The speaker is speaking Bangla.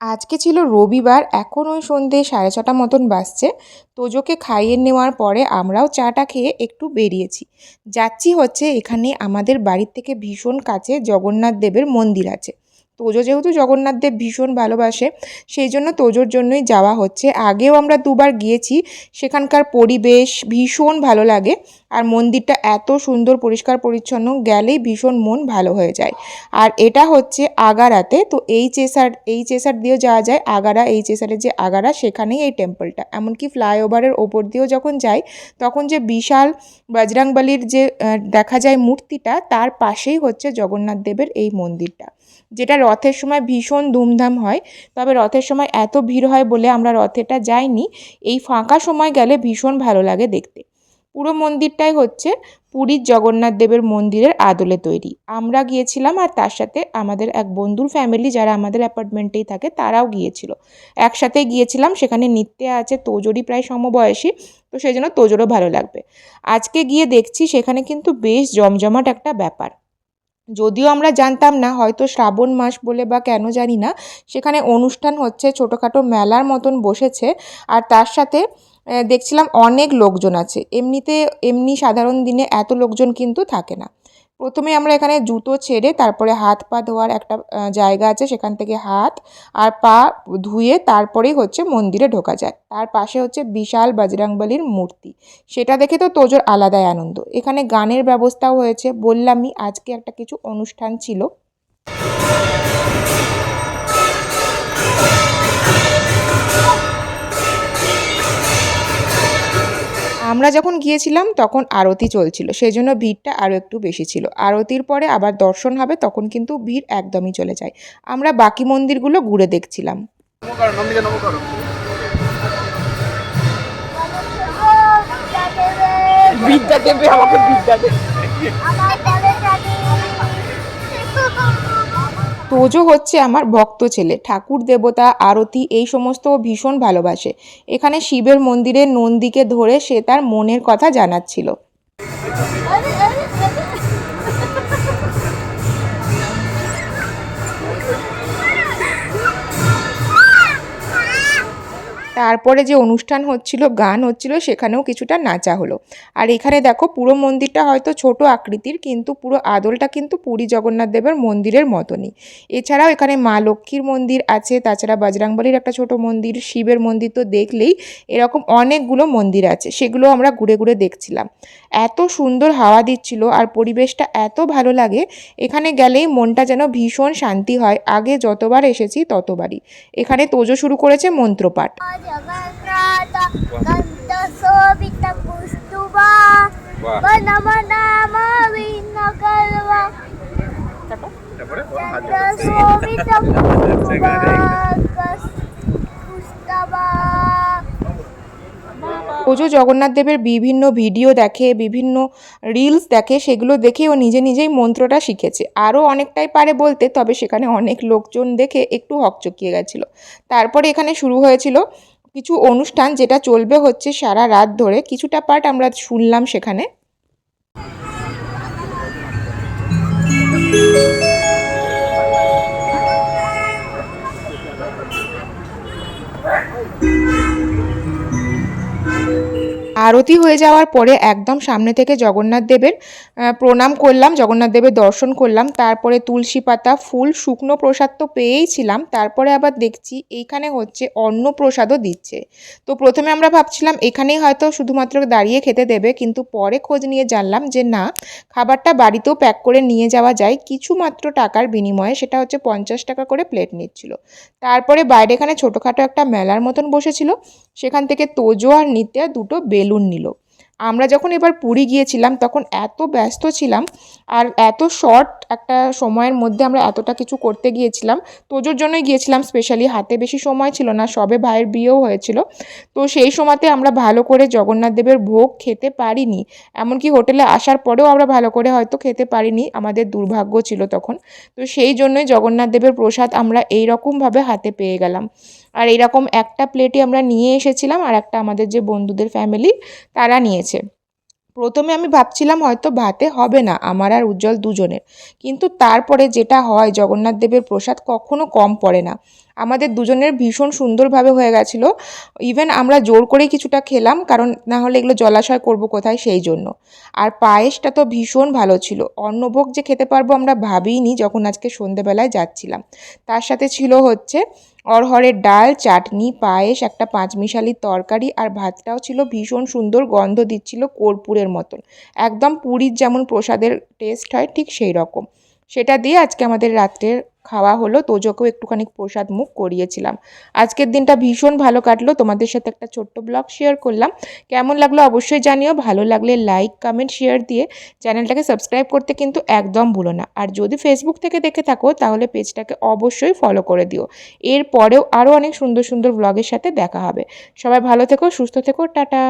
আজকে ছিল রবিবার, এখন ওই সন্ধে সাড়ে ছটা মতন বাসছে তোজোকে খাইয়ে নেওয়ার পরে আমরাও চাটা খেয়ে একটু বেরিয়েছি। যাচ্ছি হচ্ছে এখানে আমাদের বাড়ির থেকে ভীষণ কাছে জগন্নাথ দেবের মন্দির আছে। তোজো যেহেতু জগন্নাথ দেব ভীষণ ভালোবাসে, সেই জন্য তোজোর জন্যই যাওয়া হচ্ছে। আগেও আমরা দুবার গিয়েছি, সেখানকার পরিবেশ ভীষণ ভালো লাগে আর মন্দিরটা এত সুন্দর, পরিষ্কার, পরিচ্ছন্ন, গেলেই ভীষণ মন ভালো হয়ে যায়। আর এটা হচ্ছে আগারাতে, তো এই চেসার এই চেসার দিয়েও যাওয়া যায়, আগারা, এই চেসারের যে আগারা, সেখানেই এই টেম্পলটা। এমনকি ফ্লাইওভারের ওপর দিয়েও যখন যাই, তখন যে বিশাল বজরাংবলির যে দেখা যায় মূর্তিটা, তার পাশেই হচ্ছে জগন্নাথ দেবের এই মন্দিরটা। যেটা রথের সময় ভীষণ ধুমধাম হয়, তবে রথের সময় এত ভিড় হয় বলে আমরা রথেটা যাইনি। এই ফাঁকা সময় গেলে ভীষণ ভালো লাগে দেখতে। পুরো মন্দিরটাই হচ্ছে পুরীর জগন্নাথ দেবের মন্দিরের আদলে তৈরি। আমরা গিয়েছিলাম আর তার সাথে আমাদের এক বন্ধুর ফ্যামিলি যারা আমাদের অ্যাপার্টমেন্টেই থাকে তারাও গিয়েছিল। একসাথে গিয়েছিলাম, সেখানে নিত্যে আছে তোজোরই প্রায় সমবয়সী, তো সেই জন্য তোজোরও ভালো লাগবে। আজকে গিয়ে দেখছি সেখানে কিন্তু বেশ জমজমাট একটা ব্যাপার। যদিও আমরা জানতাম না, হয়তো শ্রাবণ মাস বলে বা কেন জানি না, সেখানে অনুষ্ঠান হচ্ছে, ছোটোখাটো মেলার মতন বসেছে, আর তার সাথে দেখছিলাম অনেক লোকজন আছে, এমনিতে, এমনি সাধারণ দিনে এত লোকজন কিন্তু থাকে না। প্রথমে আমরা এখানে জুতো ছেড়ে তারপরে হাত পা ধোয়ার একটা জায়গা আছে সেখান থেকে হাত আর পা ধুয়ে তারপরেই হচ্ছে মন্দিরে ঢোকা যায়। তার পাশে হচ্ছে বিশাল বজরংবলির মূর্তি। সেটা দেখে তো তোজোর আলাদাই আনন্দ। এখানে গানের ব্যবস্থাও হয়েছে। বললামই আজকে একটা কিছু অনুষ্ঠান ছিল। আমরা যখন গিয়েছিলাম তখন আরতি চলছিল। সেই জন্য ভিড়টা আরও একটু বেশি ছিল। আরতির পরে আবার দর্শন হবে তখন কিন্তু ভিড় একদমই চলে যায়। আমরা বাকি মন্দিরগুলো ঘুরে দেখছিলাম। বিদ্যা দেবে আমাকে বিদ্যা দেবে তোজো হচ্ছে আমার ভক্ত ছেলে। ঠাকুর, দেবতা, আরতি এই সমস্ত ভীষণ ভালোবাসে। এখানে শিবের মন্দিরে নন্দীকে ধরে সে তার মনের কথা জানাচ্ছিল। তারপরে যে অনুষ্ঠান হচ্ছিল, গান হচ্ছিল, সেখানেও কিছুটা নাচা হলো। আর এখানে দেখো, পুরো মন্দিরটা হয়তো ছোট আকৃতির, কিন্তু পুরো আদলটা কিন্তু পুরী জগন্নাথ দেবের মন্দিরের মতনই। এছাড়াও এখানে মা লক্ষ্মীর মন্দির আছে, তাছাড়া বজরাংবলির একটা ছোট মন্দির, শিবের মন্দির তো দেখলেই এরকম অনেকগুলো মন্দির আছে, সেগুলো আমরা ঘুরে ঘুরে দেখছিলাম। এত সুন্দর হাওয়া দিচ্ছিল আর পরিবেশটা এত ভালো লাগে, এখানে গেলেই মনটা যেন ভীষণ শান্তি হয়। আগে যতবার এসেছি ততবারই। এখানে তোজো শুরু করেছে মন্ত্রপাঠ। পুষ্টবা তোজো জগন্নাথ দেবের বিভিন্ন ভিডিও দেখে বিভিন্ন রিলস দেখে সেগুলো দেখে ও নিজে নিজেই মন্ত্রটা শিখেছে আরও অনেকটাই পারে বলতে তবে সেখানে অনেক লোকজন দেখে একটু হকচকিয়ে গেছিল তারপরে এখানে শুরু হয়েছিল কিছু অনুষ্ঠান যেটা চলবে হচ্ছে সারা রাত ধরে কিছুটা পার্ট আমরা শুনলাম সেখানে। আরতি হয়ে যাওয়ার পরে একদম সামনে থেকে জগন্নাথ দেবের প্রণাম করলাম, জগন্নাথ দেবের দর্শন করলাম। তারপরে তুলসী পাতা, ফুল, শুকনো প্রসাদ তো পেয়েই ছিলাম। তারপরে আবার দেখছি এইখানে হচ্ছে অন্ন প্রসাদও দিচ্ছে। তো প্রথমে আমরা ভাবছিলাম এখানেই হয়তো শুধুমাত্র দাঁড়িয়ে খেতে দেবে, কিন্তু পরে খোঁজ নিয়ে জানলাম যে না, খাবারটা বাড়িতেও প্যাক করে নিয়ে যাওয়া যায়। কিছু মাত্র টাকার বিনিময়ে সেটা হচ্ছে পঞ্চাশ টাকা করে প্লেট নিচ্ছিল। তারপরে বাইরে এখানে ছোটোখাটো একটা মেলার মতন বসেছিল। সেখান থেকে তোজো আর নিত্যা দুটো বেলুন নিল। আমরা যখন এবার পুরী গিয়েছিলাম, তখন এত ব্যস্ত ছিলাম আর এত শর্ট একটা সময়ের মধ্যে আমরা এতটা কিছু করতে গিয়েছিলাম। তোজোর জন্যই গিয়েছিলাম স্পেশালি হাতে বেশি সময় ছিল না, সবে ভাইয়ের বিয়েও হয়েছিল। তো সেই সময়তে আমরা ভালো করে জগন্নাথ দেবের ভোগ খেতে পারিনি। এমনকি হোটেলে আসার পরেও আমরা ভালো করে হয়তো খেতে পারিনি, আমাদের দুর্ভাগ্য ছিল তখন। তো সেই জন্যই জগন্নাথ দেবের প্রসাদ আমরা এই রকমভাবে হাতে পেয়ে গেলাম। আর এরকম একটা প্লেটে আমরা নিয়ে এসেছিলাম আর একটা আমাদের যে বন্ধুদের ফ্যামিলি তারা নিয়েছে। প্রথমে আমি ভাবছিলাম হয়তো ভাতে হবে না, আমার আর উজ্জ্বল দুজনের। কিন্তু তারপরে যেটা হয়, জগন্নাথ দেবের প্রসাদ কখনো কম পড়ে না। আমাদের দুজনের ভীষণ সুন্দরভাবে হয়ে গেছিল। ইভেন আমরা জোর করেই কিছুটা খেলাম, কারণ না হলে এগুলো জলাশয় করব কোথায় সেই জন্য। আর পায়েসটা তো ভীষণ ভালো ছিল। অন্নভোগ যে খেতে পারব আমরা ভাবিনি, যখন আজকে সন্ধেবেলায় যাচ্ছিলাম। তার সাথে ছিল হচ্ছে অরহরের ডাল, চাটনি, পায়েস, একটা পাঁচমিশালি তরকারি আর ভাতটাও ছিল ভীষণ সুন্দর গন্ধ দিচ্ছিল কর্পূরের মতন। একদম পুরীর যেমন প্রসাদের টেস্ট হয়, ঠিক সেই রকম। সেটা দিয়ে আজকে আমাদের রাত্রের খাওয়া হলো। তোজোকেও একটুখানি প্রসাদ মুখ করিয়েছিলাম। আজকের দিনটা ভীষণ ভালো কাটলো। তোমাদের সাথে একটা ছোট্ট ব্লগ শেয়ার করলাম। কেমন লাগল অবশ্যই জানিও। ভালো লাগলে লাইক কমেন্ট শেয়ার দিয়ে চ্যানেলটাকে সাবস্ক্রাইব করতে কিন্তু একদম ভুলো না। আর যদি ফেসবুক থেকে দেখে থাকো, তাহলে পেজটাকে অবশ্যই ফলো করে দিও। এরপরেও আরও অনেক সুন্দর সুন্দর ব্লগের সাথে দেখা হবে। সবাই ভালো থেকো, সুস্থ থেকো, টাটা।